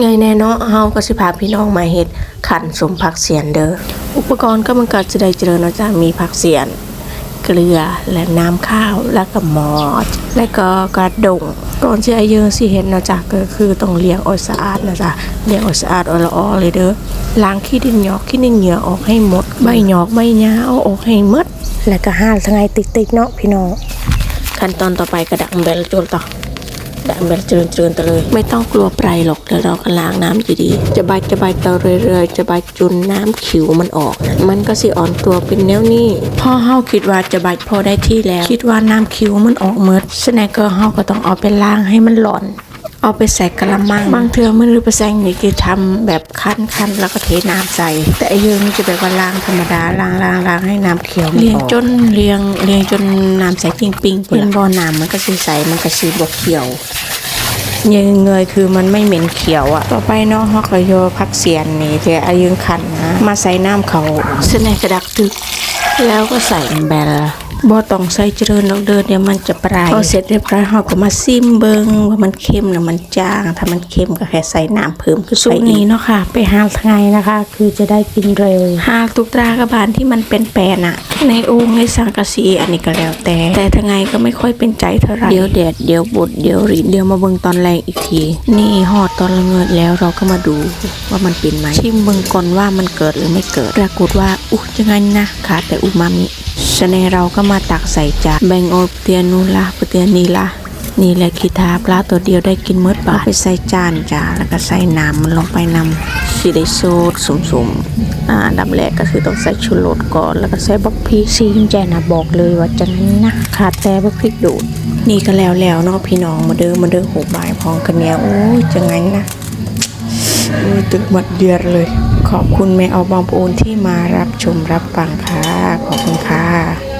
ไงแน่เนาะเฮาก็สิพาพี่น้องมาเฮ็ดขันสมผักเสียนเด้อ อุปกรณ์ก็มันก็จะได้เจริญเนาะจ้ะมีผักเสียน เกลือและน้ำข้าวแล้วก็หมอด และก็กระดงก่อนที่ไอเยอสิเห็นเนาะจ้ะก็คือต้องเลี้ยงออยสะอาดนะจ๊ะเลี้ยงออยสะอาดเออยละออเลยเด้อ ล้างขี้ดินหยอกขี้ดินเหงื่อออกให้หมด ใบหยอกใบหญ้าเอาออกให้หมด แล้วก็ห้าทั้งไงติ๊กๆเนาะพี่น้อง ขั้นตอนต่อไปก็ดักเบลจุลต่อ ดักเบลเจริญเจริญต่อเลย ไม่ต้องกลัวไปหรอกเดี๋ยวเราก็ล้างน้ำอยู่ดี จะใบจะใบตอเรื่อยๆ จะใบจุนน้ำขิวมันออก มันก็สิอ่อนตัวเป็นแนวนี้พ่อเฮาคิดว่าจะใบพอได้ที่แล้ว คิดว่าน้ำขิวมันออกเมดฉะนั้นก็เฮาก็ต้องเอาไปล้างให้มันหลอน เอาไปใส่กระมัง บางเทื่อมันหรือไปใส่นี่คือทำแบบคั้นคั้นแล้วก็เทน้ำใส่ แต่ไอ้เยื่อนี่จะแบบว่าล้างธรรมดาล้างล้างล้างให้น้ำเขียวมันออกเลี้ยงจนเลี้ยงเลี้ยงจนน้ำใสจริงปิงเป็นบ่อน้ำมันก็สีใสมันก็สีบกเขียวเงยเงยคือมันไม่เหม็นเขียวอะต่อไปเนาะฮอกก็โยพักเสียนนี่จะอายุงขันนะ มาใส่น้ำเขาเส้นในกระดักตึก แล้วก็ใส่แบล บ่ต้องใส่เจริญแล้วเดินเดี๋ยวมันจะปลายพอเสร็จเรียบร้อยเราก็มาซิมเบิงว่ามันเค็มนะมันจาง ถ้ามันเค็มก็แค่ใส่น้ำเพิ่มขึ้นไปนี้เนาะค่ะ ไปหาทางไงนะคะ คือจะได้กินเร็วหากตุกตรากระบาลที่มันเป็นแปรน่ะในโองในสังกะสีอันนี้ก็แล้วแต่ แต่ทางไงก็ไม่ค่อยเป็นใจเท่าไหร่เดี๋ยวแดดเดี๋ยวบดเดี๋ยวรีดเดี๋ยวมาเบิงตอนแรงอีกที นี่หอดตอนละเงิดแล้วเราก็มาดูว่ามันเป็นไหมชิมเบิงก่อนว่ามันเกิดหรือไม่เกิดปรากฏว่าอุ๊ยยังไงนะขาดแต่อูมามิ ชะเนเราก็มาตักใส่จานแบ่งโอเตียนูละเตียนีละนี่แหละคีทาปลาตัวเดียวได้กินมืดบาทเอาไปใส่จานจ้าแล้วก็ใส่น้ำมันลงไปนำสิได้โซดสมๆอ่าดับแรกก็คือต้องใส่ชูรสก่อนแล้วก็ใส่บักพริกซีนแจนะบอกเลยว่าจะนะขาดแต่บักพริกดูดนี่ก็แล้วแล้วเนาะพี่น้องมาเด้อมาเด้อหกบายพร้องกันเนี่ยโอ้ยจะไงนะโอ้ยตึกหมดเดือดเลย ขอบคุณแม่อบองปูนที่มารับชมรับฟังค่ะ ขอบคุณค่ะ